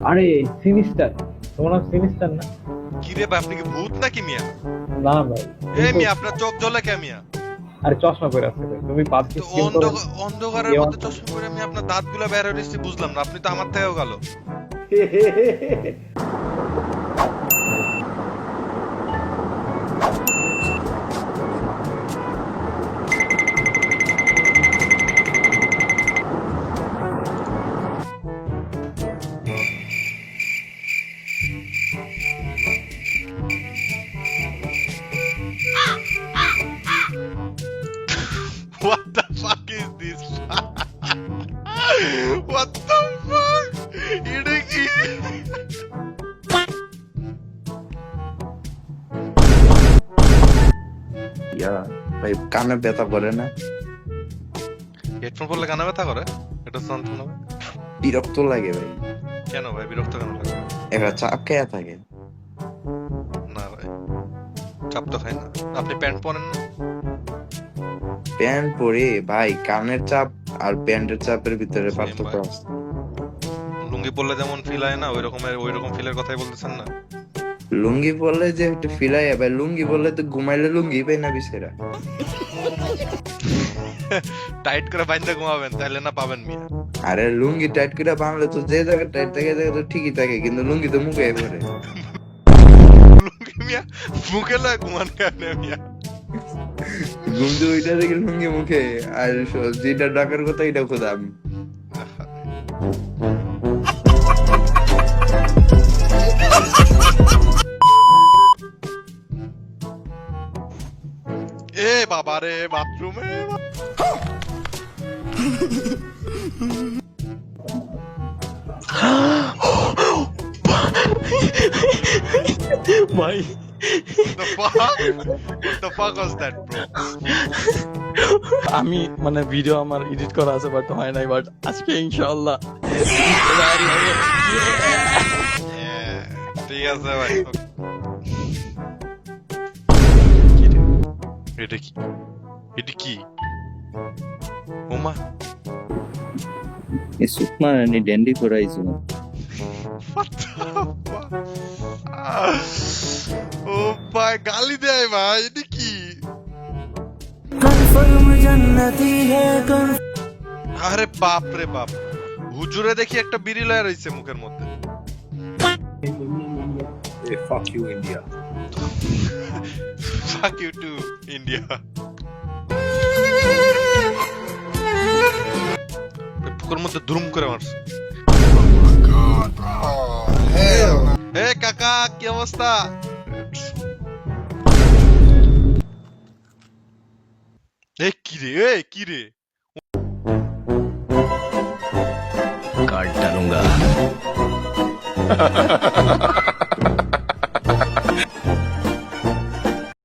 আরে সিনিস্টার। তোমার নাম সিনিস্টার না? কি রে ভাই আপনি কি ভূত নাকি মিয়া? না ভাই এ মিয়া আপনার চোখ জ্বলে কে মিয়া? আরে চশমা পরে আছে তুমি পাবজি স্কিম করো অন্ধকারের মধ্যে চশমা পরে আমি আপনার দাঁতগুলো বের হয়ে বুঝলাম না আপনি তো আমার থেকেও গেল What the fuck is this? What the fuck? এটা ইয়া ভাই কানে ব্যথা করে না হেডফোন পরলে কানে ব্যথা করে এটা শান্ত ভাই? বিরক্ত লাগে ভাই। কেন ভাই? বিরক্ত কেন লাগে? একটা চাপ খেয়া থাকে। না ভাই চাপ তো খাই না। আপনি প্যান্ট পরেন না? প্যান্ট পরে ভাই কানের চাপ আর প্যান্টের চাপের ভিতরে পার্থক্য। আছে। লুঙ্গি পরলে যেমন ফিল হয় না ওই রকমের ওই রকম ফিলের কথাই বলতেছেন না? লুঙ্গি পরলে যে একটু ফিলাই ভাই লুঙ্গি পরলে তো ঘুমাইলে লুঙ্গি পাই না বিছেরা। টাইট করে বাইন্দা ঘুমাবেন তাহলে না পাবেন মিয়া। আরে লুঙ্গি টাইট করে বাঁধলে তো যে জায়গায় টাইট থাকে জায়গা তো ঠিকই থাকে কিন্তু লুঙ্গি তো মুখে পড়ে। লুঙ্গি মিয়া মুখে লয় ঘুমান কেন মিয়া? ঘুম তো ওইটা থেকে লুঙ্গি মুখে আর যেটা ডাকার কথা এটা খোদা আমি। এ বাবা রে বাথরুমে ভাই The fuck? The fuck was that, bro? আমি মানে ভিডিও আমার এডিট করা আছে বাট হয় নাই বাট আজকে ইনশাআল্লাহ ঠিক আছে ভাই এটা কি এটা কি ওমা এই সুকমা নি ড্যান্ডি করাইছো? ও ভাই গালি দেয় ভাই এটা কি আরে বাপ রে বাপ। হুজুরে দেখি একটা বিড়ি লয়ে রইছে মুখের মধ্যে। Fuck you, India. fuck you too পুকুর মধ্যে ধুম করে মারছে। এ কাকা, কি অবস্থা? এ কি রে, এ কি রে? কাট ডালুঙ্গা